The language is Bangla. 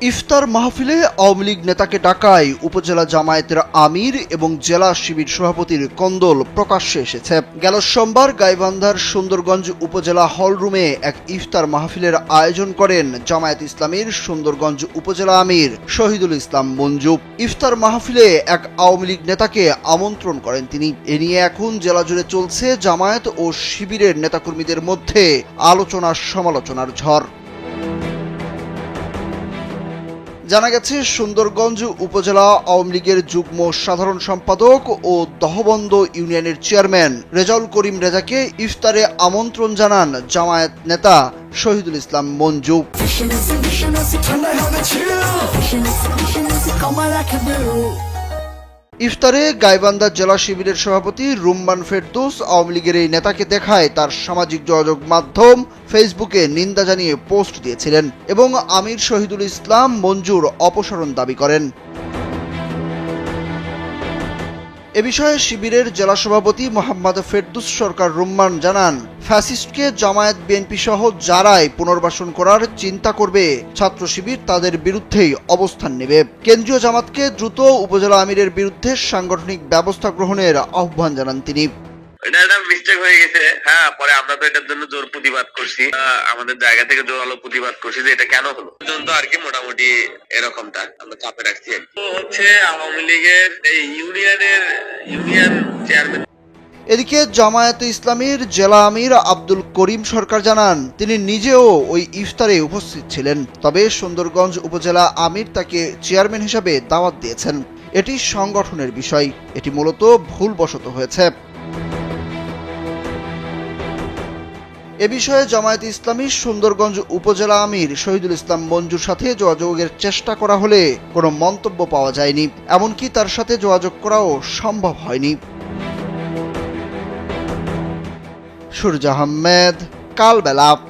ইফতার মাহফিলে আওয়ামী লীগ নেতাকে ডাকায় উপজেলা জামায়াতের আমির এবং জেলা শিবির সভাপতির কন্দল প্রকাশ্যে এসেছে। গেল সোমবার গাইবান্ধার সুন্দরগঞ্জ উপজেলা হলরুমে এক ইফতার মাহফিলের আয়োজন করেন জামায়াত ইসলামীর সুন্দরগঞ্জ উপজেলা আমির শহীদুল ইসলাম মঞ্জু। ইফতার মাহফিলে এক আওয়ামী লীগ নেতাকে আমন্ত্রণ করেন তিনি। এ নিয়ে এখন জেলা জুড়ে চলছে জামায়াত ও শিবিরের নেতাকর্মীদের মধ্যে আলোচনা সমালোচনার ঝড়। জানা গেছে, সুন্দরগঞ্জ উপজেলা আওয়ামী লীগের যুগ্ম সাধারণ সম্পাদক ও দহবন্দ ইউনিয়নের চেয়ারম্যান রেজাউল করিম রেজাকে ইফতারে আমন্ত্রণ জানান জামায়াত নেতা শহীদুল ইসলাম মঞ্জু। ইফতারে গাইবান্ধা জেলা শিবিরের সভাপতি রুম্বান ফেরদৌস আওয়ামী লীগের এই নেতাকে দেখায় তার সামাজিক যোগাযোগ মাধ্যম ফেসবুকে নিন্দা জানিয়ে পোস্ট দিয়েছিলেন এবং আমির শহীদুল ইসলাম মঞ্জুর অপসারণ দাবি করেন। এ বিষয়ে শিবিরের জেলা সভাপতি মোহাম্মদ ফেরদুস সরকার রুম্মান জানান, ফ্যাসিস্টকে জামায়াত বিএনপি সহ যারাই পুনর্বাসন করার চিন্তা করবে, ছাত্র শিবির তাদের বিরুদ্ধেই অবস্থান নেবে। কেন্দ্রীয় জামাতকে দ্রুত উপজেলা আমিরের বিরুদ্ধে সাংগঠনিক ব্যবস্থা গ্রহণের আহ্বান জানান তিনি। এটা মিস্টেক হয়ে গেছে। হ্যাঁ পরে আমরা তো এটার জন্য জোর প্রতিবাদ করছি। আমাদের জায়গা থেকে জোরালো প্রতিবাদ করছি যে এটা কেন হলো। পর্যন্ত আর কি মোটামুটি এরকমটা আমরা চাপে রাখছি হচ্ছে আওয়ামী লীগের এই ইউনিয়নের, ইউনিয়ন চেয়ারম্যান এদিকে জামায়াতে ইসলামীর জেলা আমির আব্দুল করিম সরকার জানান, তিনি নিজেও ওই ইফতারে উপস্থিত ছিলেন। তবে সুন্দরগঞ্জ উপজেলা আমির তাকে চেয়ারম্যান হিসাবে দাওয়াত দিয়েছেন। এটি সংগঠনের বিষয়। এটি মূলত ভুলবশত হয়েছে। এ বিষয়ে জামায়াত ইসলামী সুন্দরগঞ্জ উপজেলা আমির শহীদুল ইসলাম মঞ্জুর সাথে যোগাযোগের চেষ্টা করা হলে কোনো মন্তব্য পাওয়া যায়নি। এমনকি তার সাথে যোগাযোগ করাও সম্ভব হয়নি। সুরজ আহমেদ, কালবেলা।